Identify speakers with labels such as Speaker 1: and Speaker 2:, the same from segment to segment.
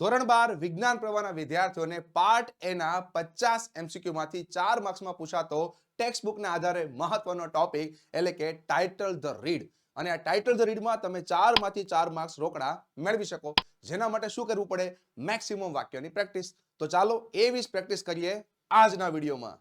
Speaker 1: ધોરણ બાર વિજ્ઞાન પ્રવાહના વિદ્યાર્થીઓને પાર્ટ એના પચાસ એમસીક્યુમાંથી ચાર માર્ક્સમાં પૂછાતો ટેક્સ્ટ બુકના આધારે મહત્વનો ટોપિક એટલે કે ટાઇટલ ધ રીડ અને આ ટાઇટલ ધ રીડમાં તમે ચારમાંથી ચાર માર્ક્સ રોકડા મેળવી શકો, જેના માટે શું કરવું પડે? મેક્સિમમ વાક્યોની પ્રેક્ટિસ તો ચાલો એવી જ પ્રેક્ટિસ કરીએ આજના વિડીયોમાં.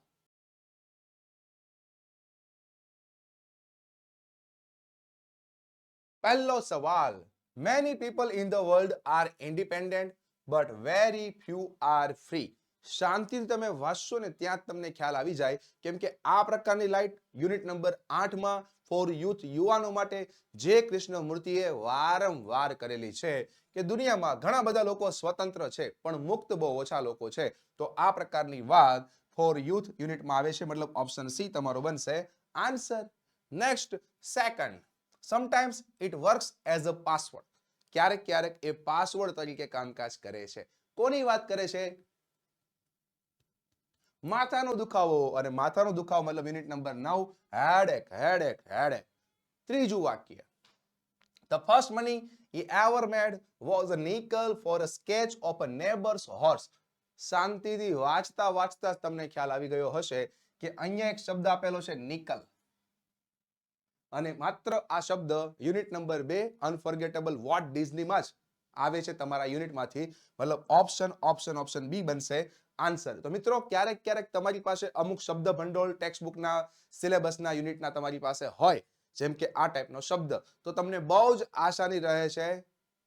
Speaker 1: પહેલો સવાલ many people in the world are independent but very few are free. શાંતિથી તમે વાંચશો ને ત્યાં જ તમને ખ્યાલ આવી જાય. કેમ કે આ પ્રકારની લાઇટ યુનિટ નંબર આઠમાં ફોર યુથ યુવાનો માટે જે કૃષ્ણ મૂર્તિએ વારંવાર કરેલી છે કે દુનિયામાં ઘણા બધા લોકો સ્વતંત્ર છે, પણ મુક્ત બહુ ઓછા લોકો છે. તો આ પ્રકારની વાત ફોર યુથ યુનિટમાં આવે છે. મતલબ ઓપ્શન સી તમારો બનશે. Answer next second. Sometimes it works as a password. ક્યારેક ક્યારેક એ પાસવર્ડ તરીકે કામકાજ કરે છે. કોની વાત કરે છે? માથાનો દુખાવો અને માથાનો દુખાવો મતલબ યુનિટ નંબર નવ હેડેક હેડેક હેડેક ત્રીજું વાક્ય. The first money he ever made was a nickel for a sketch of a neighbor's horse. શાંતિથી વાંચતા વાંચતા તમને ખ્યાલ આવી ગયો હશે કે અહીંયા એક શબ્દ આપેલો છે નિકલ અને માત્ર આ શબ્દ યુનિટ નંબર બે અનફર્ગેટેબલ વોટ ડિઝનીમાં જ આવે છે તમારા યુનિટમાંથી. મતલબ ઓપ્શન ઓપ્શન ઓપ્શન બી બનશે આન્સર તો મિત્રો, ક્યારેક ક્યારેક તમારી પાસે અમુક શબ્દ ભંડોળ ટેક્સ્ટ બુકના સિલેબસના યુનિટના તમારી પાસે હોય, જેમ કે આ ટાઈપનો શબ્દ. તો તમને બહુ જ આસાની રહે છે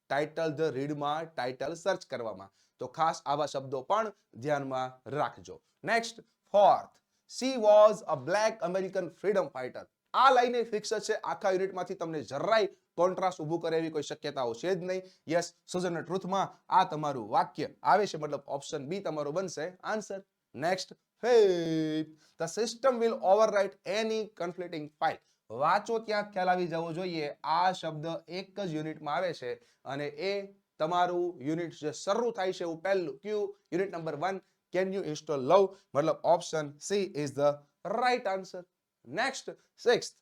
Speaker 1: ટાઇટલ ધ રીડમાં ટાઇટલ સર્ચ કરવામાં. તો ખાસ આવા શબ્દો પણ ધ્યાનમાં રાખજો. Next fourth she was a black American freedom fighter આ લાઈને ફિક્સ છે. આખા યુનિટમાંથી તમને જરાય કોન્ટ્રાસ્ટ ઊભું કરે એવી કોઈ શક્યતાઓ છે જ નહીં. યસ સુઝન ટ્રુથમાં આ તમારું વાક્ય આવે છે. મતલબ ઓપ્શન બી તમારું બનશે. Answer next fifth the system will overwrite any conflicting file વાંચો ત્યાં, ખ્યાલ આવી જવો જોઈએ. આ શબ્દ એક જ યુનિટમાં આવે છે અને એ તમારું યુનિટ જે શરૂ થાય છે એવું પહેલું Q, unit number one can you install love મતલબ option C is the right answer next sixth,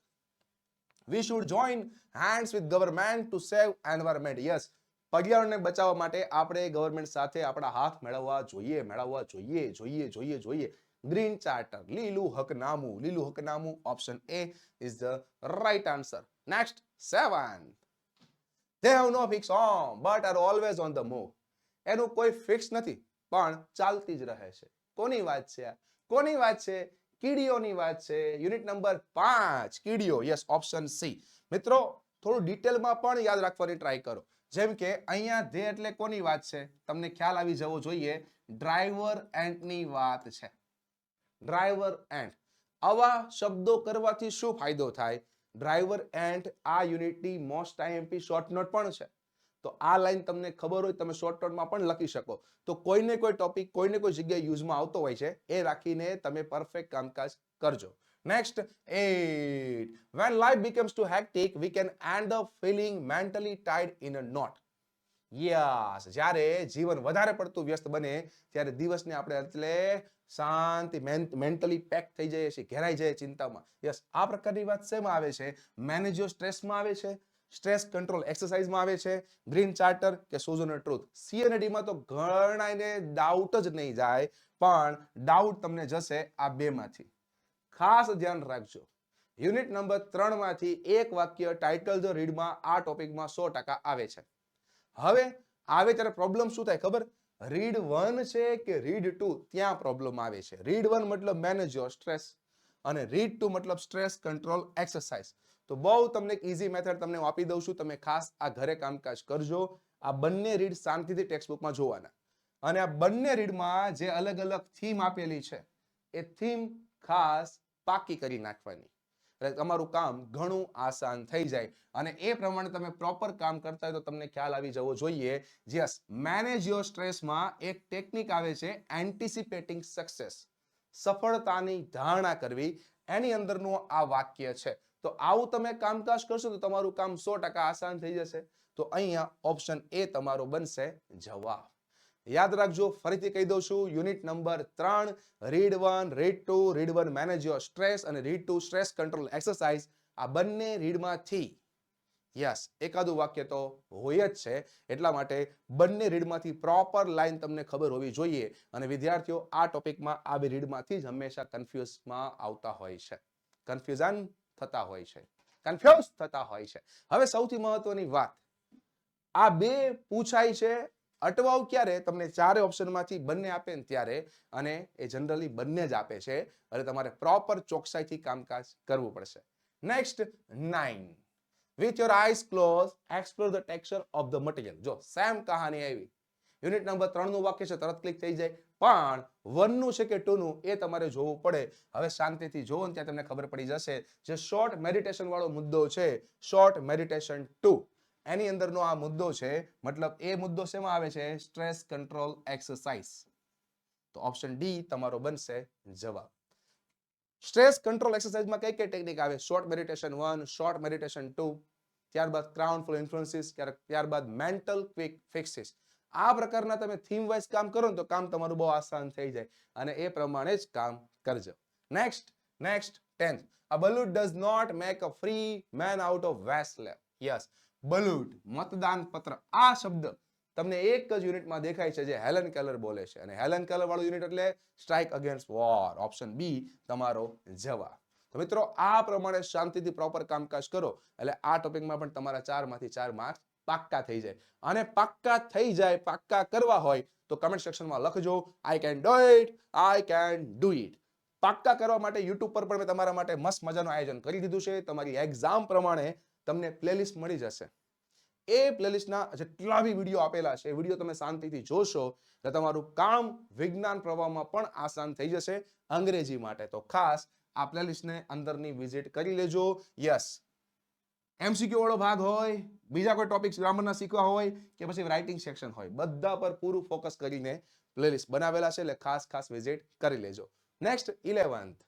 Speaker 1: we should join hands with government to save environment. Yes, પર્યાવરણને બચાવવા માટે આપણે ગવર્મેન્ટ સાથે આપણા હાથ મેળવવા જોઈએ મેળવવા જોઈએ જોઈએ જોઈએ જોઈએ. ગ્રીન ચાર્ટર લીલું હકનામું લીલું હકનામું option A is the right answer next seven they have no fixed home but are always on the move. એનું કોઈ ફિક્સ નથી પણ ચાલતી જ રહે છે. કોની વાત છે કોની વાત છે? કીડીઓની વાત છે. યુનિટ નંબર પાંચ, કીડીઓ. યસ ઓપ્શન સી મિત્રો, થોડું ડિટેલમાં પણ યાદ રાખવાની ટ્રાય કરો. જેમ કે અહીંયા ધે એટલે કોની વાત છે? તમને ખ્યાલ આવી જવો જોઈએ. ડ્રાઈવર એન્ટની વાત છે. ડ્રાઈવર એન્ટ આવા શબ્દો કરવાથી શું ફાયદો થાય? ડ્રાઈવર એન્ટ આ યુનિટની મોસ્ટ આઈએમપી શોર્ટ નોટ પણ છે. તો આ લાઈન તમને ખબર હોય, તમે શોર્ટ ટર્મમાં પણ લખી શકો. તો કોઈને કોઈ ટોપિક કોઈને કોઈ જગ્યાએ યુઝમાં આવતો હોય છે, એ રાખીને તમે પરફેક્ટ કામકાજ કરજો. Next eight when life becomes too hectic we can end the feeling mentally tied in a knot yes જ્યારે જીવન વધારે પડતું વ્યસ્ત બને, ત્યારે દિવસને આપણે એટલે શાંતિ મેન્ટલી પેક થઈ જાય છીએ, ઘેરાઈ જાય ચિંતામાં. યસ આ પ્રકારની વાત શેમાં આવે છે. મેનેજો સ્ટ્રેસમાં આવે છે. સ્ટ્રેસ કંટ્રોલ એક્સરસાઇઝમાં આવે છે ગ્રીન ચાર્ટર કે સોઝોન ટ્રુથ. સી અને ડીમાં તો ઘણાને ડાઉટ જ નહીં જાય, પણ ડાઉટ તમને જશે આ બેમાંથી. ખાસ ધ્યાન રાખજો. યુનિટ નંબર ત્રણમાંથી એક વાક્ય ટાઇટલ જો રીડમાં આ ટોપિકમાં સો ટકા આવે છે. હવે આવે ત્યારે પ્રોબ્લેમ શું થાય ખબર? રીડ વન છે કે રીડ ટુ ત્યાં પ્રોબ્લેમ આવે છે. રીડ વન મતલબ મેનેજ યોર સ્ટ્રેસ અને રીડ ટુ મતલબ સ્ટ્રેસ કંટ્રોલ એક્સરસાઇઝ તો બહુ તમને એક ઇઝી મેથડ તમને આપી દઉં છું. તમે ખાસ આ ઘરે કામકાજ કરજો. આ બંને રીડ શાંતિથી ટેક્સ્ટબુકમાં જોવાના. અને આ બંને રીડમાં જે અલગ અલગ થીમ આપેલી છે, એ થીમ ખાસ પાકી કરી નાખવાની. તમારું કામ ઘણું આસાન થઈ જાય. અને એ પ્રમાણે તમે પ્રોપર કામ કરતા હોય તો તમને ખ્યાલ આવી જવો જોઈએ. યસ મેનેજ યોર સ્ટ્રેસમાં એક ટેકનિક આવે છે એન્ટિસિપેટિંગ સક્સેસ સફળતાની ધારણા કરવી. એની અંદરનું આ વાક્ય છે. તો આવું તમે કામકાજ કરશો તો તમારું કામ સો ટકા આસાન થઈ જશે. તો અહીંયા ઓપ્શન એ તમારો બનશે જવાબ. યાદ રાખજો, ફરીથી કહી દઉં છું યુનિટ નંબર ત્રણ read one read two read one manage your stress અને read two stress control exercise આ બંને રીડમાંથી યસ એકાદું વાક્ય તો હોય જ છે. એટલા માટે બંને રીડમાંથી પ્રોપર લાઈન તમને ખબર હોવી જોઈએ. અને વિદ્યાર્થીઓ, આ ટોપિકમાં આ બે રીડમાંથી જ હંમેશા કન્ફ્યુઝમાં આવતા હોય છે. કન્ફ્યુઝન થતા હોય છે. કન્ફ્યુઝ થતા હોય છે. હવે સૌથી મહત્વની વાત. આ બે પૂછાય છે અટવાવ ક્યારે? તમને ચારે ઓપ્શનમાંથી બંને આપે ને ત્યારે, અને એ જનરલી બંને જ આપે છે. અને તમારે પ્રોપર ચોકસાઈથી કામકાજ કરવું પડશે. Next nine with your eyes close explore the texture of the material જો સેમ કહાની આવી. યુનિટ નંબર ત્રણનું વાક્ય છે, તરત ક્લિક થઈ જાય. પણ વનનું છે કે ટુ નું એ તમારે જોવું પડે. હવે શાંતિથી જોવો ને ત્યાં તમને ખબર પડી જશે જે શોર્ટ મેડિટેશન વાળો મુદ્દો છે શોર્ટ મેડિટેશન ટુ એની અંદરનો આ મુદ્દો છે, મતલબ એ મુદ્દો શેમાં આવે છે? સ્ટ્રેસ કંટ્રોલ એક્સરસાઇઝ તો ઓપ્શન ડી તમારો બનશે જવાબ. સ્ટ્રેસ કંટ્રોલ એક્સરસાઇઝમાં કઈ કઈ ટેકનિક આવે? Short meditation one short meditation two ત્યારબાદ ક્રાઉન ફ્લો ઇન્ફ્લુએન્સીસ ત્યારબાદ મેન્ટલ ક્વિક ફિક્સિસ આ પ્રકારના તમે થીમ વાઇઝ કામ કરો ને તો કામ તમારું બહુ આસાન થઈ જાય. અને એ પ્રમાણે જ કામ કરજો. Next next tenth a balut does not make a free man out of wasteland yes balut મતદાન પત્ર, આ શબ્દ તમને એક જ યુનિટમાં દેખાય છે જે હેલન કેલર બોલે છે. અને હેલન કેલર વાળું યુનિટ એટલે strike against war option B તમારો જવાબ. મિત્રો, આ પ્રમાણે શાંતિથી પ્રોપર કામકાજ કરો. એટલે આ ટોપિકમાં પણ તમારા ચારમાંથી ચાર માર્ક્સ પાક્કા થઈ જાય. અને પાક્કા થઈ જાય, પાક્કા કરવા હોય તો કમેન્ટ સેક્શનમાં લખજો I can do it I can do it પાક્કા કરવા માટે યુટ્યુબ પર પણ મેં તમારા માટે મસ્ત મજાનું આયોજન કરી દીધું છે. તમારી એક્ઝામ પ્રમાણે તમને પ્લેલિસ્ટ મળી જશે. એ પ્લેલિસ્ટના જેટલા બી વીડિયો આપેલા છે, એ વીડિયો તમે શાંતિથી જોશો એટલે તમારું કામ વિજ્ઞાન પ્રવાહમાં પણ આસાન થઈ જશે. અંગ્રેજી માટે તો ખાસ આ પ્લેલિસ્ટને અંદરની વિઝિટ કરી લેજો. યસ એમસીક્યુ વાળો ભાગ હોય, બીજા કોઈ ટોપિક્સ ગ્રામરના શીખવા હોય કે પછી રાઇટિંગ સેક્શન હોય, બધા પર પૂરું ફોકસ કરીને પ્લેલિસ્ટ બનાવેલા છે એટલે ખાસ ખાસ વિઝિટ કરી લેજો. Next eleventh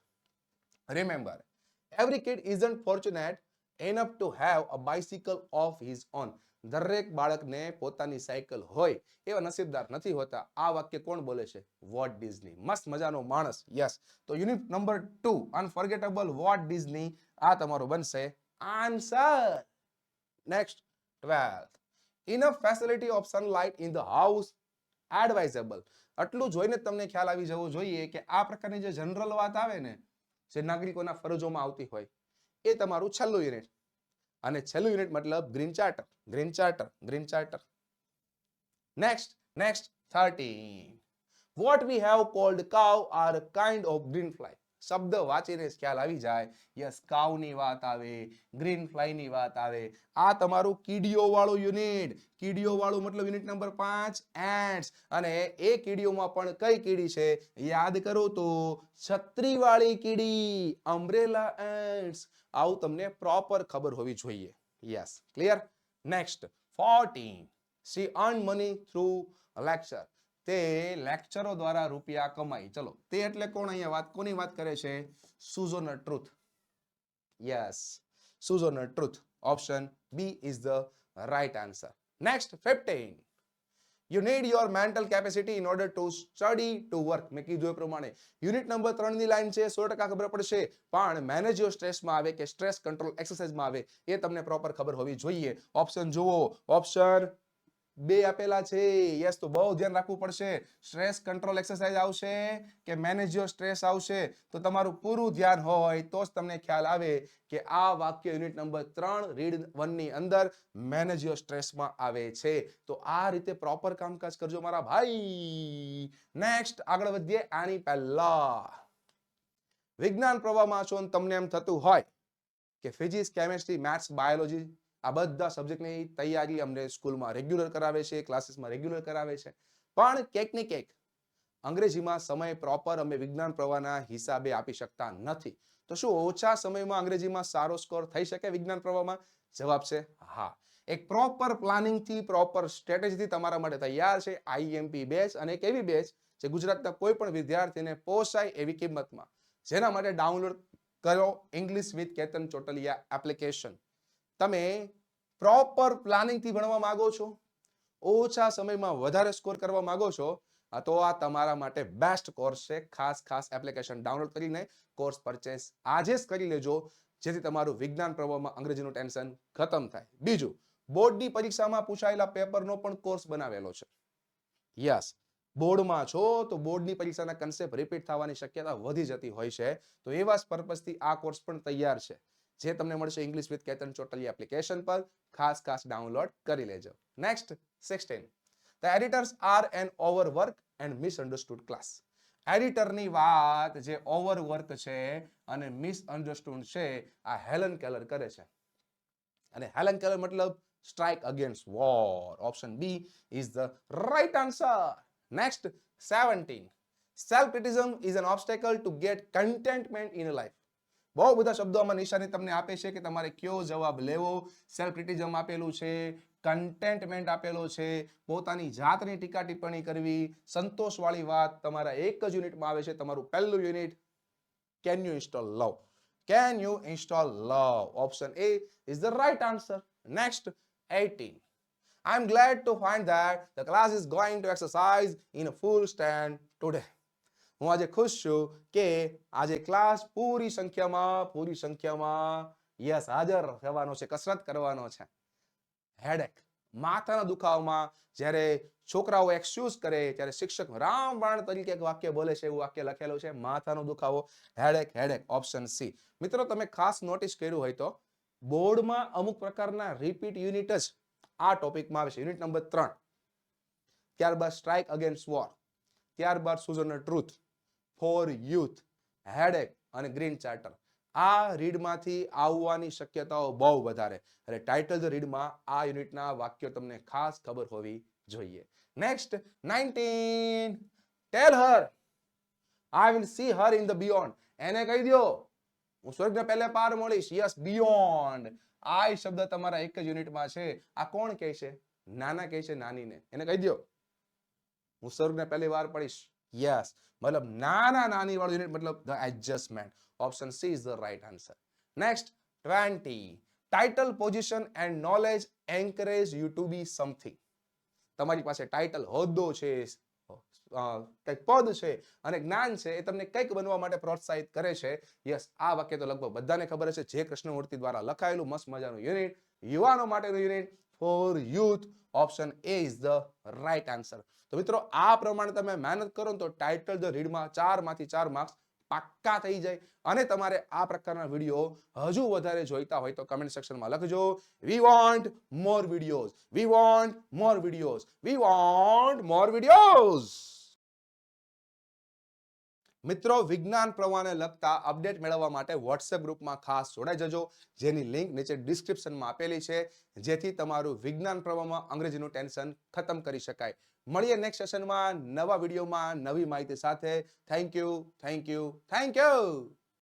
Speaker 1: remember every kid isn't fortunate enough to have a bicycle of his own દરેક બાળકને પોતાની સાયકલ હોય એવા નસીબદાર નથી હોતા. આ વાક્ય કોણ બોલે છે? વોટ ડિઝની મસ્ત મજાનો માણસ. યસ તો unit number two unforgettable what Disney આ તમારો બનશે. Answer next twelfth Enough facility of sunlight in the house advisable આટલું જોઈને તમને ખ્યાલ આવી જવો જોઈએ કે આ પ્રકારની જે જનરલ વાત આવે ને, જે નાગરિકોના ફરજોમાં આવતી હોય, એ તમારું છેલ્લું યુનિટ અને છેલ્લું યુનિટ મતલબ green charter green charter green charter next next thirteen what we have called cow are kind of green fly શબ્દ વાંચીને જ ખ્યાલ આવી જાય. યસ, કાવની વાત આવે, ગ્રીન ફ્લાયની વાત આવે. આ તમારું કીડીઓ વાળું યુનિટ. કીડીઓ વાળું મતલબ યુનિટ નંબર પાંચ, એન્ડ્સ. અને એ કીડીઓમાં પણ કઈ કીડી છે? યાદ કરો તો, છત્રીવાળી કીડી, અમ્બ્રેલા એન્ડ્સ. આવું તમને પ્રોપર ખબર હોવી જોઈએ. Yes, clear? Next, fourteen. She, earn money through lecture. તે લેક્ચરો દ્વારા રૂપિયા કમાઈ. ચલો, તે એટલે કોણ અહીંયા વાત, કોની વાત કરે છે? Sojourner Truth yes Sojourner Truth option B is the right answer next 15 you need your mental capacity in order to study to work મેં કીધું એ પ્રમાણે. યુનિટ નંબર ત્રણની લાઈન છે, સો ટકા ખબર પડશે. પણ મેનેજ યોર સ્ટ્રેસમાં આવે કે સ્ટ્રેસ કંટ્રોલ એક્સરસાઇઝમાં આવે, એ તમને પ્રોપર ખબર હોવી જોઈએ. ઓપ્શન જુઓ. ઓપ્શન બે આપેલા છે. યસ તો બહુ ધ્યાન રાખવું પડશે. સ્ટ્રેસ કંટ્રોલ એક્સરસાઇઝ આવશે કે મેનેજ યોર સ્ટ્રેસ આવશે? તો તમારું પૂરું ધ્યાન હોય તો જ તમને ખ્યાલ આવે કે આ વાક્ય યુનિટ નંબર ત્રણ રીડ વનની અંદર મેનેજ યોર સ્ટ્રેસમાં આવે છે. તો આ રીતે પ્રોપર કામકાજ કરજો મારા ભાઈ. નેક્સ્ટ આગળ વધીએ. આની પહેલા. વિજ્ઞાન પ્રવાહમાં છો તમને એમ થતું હોય કે ફિઝિક્સ કેમેસ્ટ્રી મેથ્સ બાયોલોજી આ બધા સબ્જેક્ટની તૈયારી અમને સ્કૂલમાં રેગ્યુલર કરાવે છે ક્લાસીસમાં રેગ્યુલર કરાવે છે. પણ ક્યાંક ને ક્યાંક અંગ્રેજીમાં સમય પ્રોપર અમે વિજ્ઞાન પ્રવાહના હિસાબે આપી શકતા નથી. તો શું ઓછા સમયમાં અંગ્રેજીમાં સારો સ્કોર થઈ શકે વિજ્ઞાન પ્રવાહમાં? જવાબ છે હા. એક પ્રોપર પ્લાનિંગથી પ્રોપર સ્ટ્રેટેજીથી તમારા માટે તૈયાર છે આઈએમપી બેચ અને એક એવી બેચ જે ગુજરાતના કોઈ પણ વિદ્યાર્થીને પોસાય એવી કિંમતમાં. જેના માટે ડાઉનલોડ કરો English with Ketan Chotaliya application તમે પ્રોપર પ્લાનિંગથી ભણવા માંગો છો? ઓછા સમયમાં વધારે સ્કોર કરવા માંગો છો? તો આ તમારા માટે બેસ્ટ કોર્સ છે. ખાસ ખાસ એપ્લિકેશન ડાઉનલોડ કરીને કોર્સ પરચેસ આજે જ કરી લેજો, જેથી તમારું વિજ્ઞાન પ્રવાહમાં અંગ્રેજીનું ટેન્શન ખતમ થાય. બીજું બોર્ડની પરીક્ષામાં પૂછાયેલા પેપરનો પણ કોર્સ બનાવેલો છે. યસ બોર્ડમાં છો, તો બોર્ડની પરીક્ષાના કન્સેપ્ટ રિપીટ થવાની શક્યતા વધી જતી હોય છે. તો એવા જ પર્પઝથી આ કોર્સ પણ તૈયાર છે. જે તમને મળશે English with Ketan Chotli application પર. ખાસ ખાસ ડાઉનલોડ કરી લેજો. Next sixteen the editors are an overwork and misunderstood class એડિટરની વાત જે ઓવરવર્ક છે અને મિસઅન્ડરસ્ટુડ છે, આ હેલન કેલર કરે છે. અને હેલન કેલર મતલબ strike against war option B is the right answer next 17 self criticism is an obstacle to get contentment in life બહુ બધા શબ્દોમાં નિશાની તમને આપે છે કે તમારે કયો જવાબ લેવો સેલ્ફ ક્રિટિઝમ આપેલું છે કન્ટેન્ટમેન્ટ આપેલો છે, પોતાની જાતની ટીકા ટિપ્પણી કરવી, સંતોષવાળી વાત તમારા એક જ યુનિટમાં આવે છે, તમારું પહેલું unit can you install love can you install love option A is the right answer next 18 I'm glad to find that the class is going to exercise in a full stand today. હું આજે ખુશ છું કે આજે class પૂરી સંખ્યામાં પૂરી સંખ્યામાં yes, હાજર રહેવાનો છે, કસરત કરવાનો છે. હેડેક માથાના દુખાવામાં જ્યારે છોકરાઓ એક્સક્યુઝ કરે, ત્યારે શિક્ષક રામબાણ તરીકે એક વાક્ય બોલે છે, એવું વાક્ય લખેલું છે, માથાનો દુખાવો હેડેક હેડેક ઓપ્શન સી મિત્રો, તમે ખાસ નોટિસ કર્યું હોય તો બોર્ડમાં અમુક પ્રકારના રિપીટ યુનિટ જ આ ટોપિકમાં આવે છે યુનિટ નંબર ત્રણ. ત્યારબાદ સ્ટ્રાઇક અગેન્સ્ટ વોર ત્યારબાદ Susan truth for youth, headache અને ગ્રીન ચાર્ટર. આ રીડમાંથી આવવાની શક્યતાઓ બહુ વધારે. અને ટાઇટલ રીડમાં આ યુનિટના વાક્યો તમને ખાસ ખબર હોવી જોઈએ. Next 19 tell her I will see her in the beyond એને કહી દો હું સ્વર્ગને પહેલે પાર મળીશ યસ બિયોન્ડ આ શબ્દ તમારા એક જ યુનિટમાં છે. આ કોણ કહે છે? નાના કહે છે નાનીને. એને કહી દો હું સ્વર્ગને પહેલી વાર પડીશ. યસ મતલબ નાના નાની વાળું યુનિટ મતલબ the adjustment option C is the right answer next 20 title position and knowledge encourage you to be something તમારી પાસે ટાઇટલ હોદ્દો છે કંઈક પદ છે અને જ્ઞાન છે, એ તમને કંઈક બનવા માટે પ્રોત્સાહિત કરે છે. યસ આ વાક્ય તો લગભગ બધાને ખબર હશે. જે કૃષ્ણમૂર્તિ દ્વારા લખાયેલું મસ્ત મજાનું યુનિટ યુવાનો માટેનું unit for youth option A is the right answer તો મિત્રો, આ પ્રમાણે તમે મહેનત કરો તો ટાઇટલ ધ રીડમાં ચારમાંથી ચાર માર્ક્સ પાક્કા થઈ જાય. અને તમારે આ પ્રકારના વીડિયો હજુ વધારે જોઈતા હોય તો કમેન્ટ સેક્શનમાં લખજો. We want more videos we want more videos we want more videos મિત્રો, વિજ્ઞાન પ્રવાહને લગતા અપડેટ મેળવવા માટે વોટ્સએપ ગ્રુપમાં ખાસ જોડાઈ જજો. જેની લિંક નીચે ડિસ્ક્રિપ્શનમાં આપેલી છે, જેથી તમારું વિજ્ઞાન પ્રવાહમાં અંગ્રેજીનું ટેન્શન ખતમ કરી શકાય. મળીએ નેક્સ્ટ સેશનમાં નવા વિડીયોમાં નવી માહિતી સાથે. Thank you thank you thank you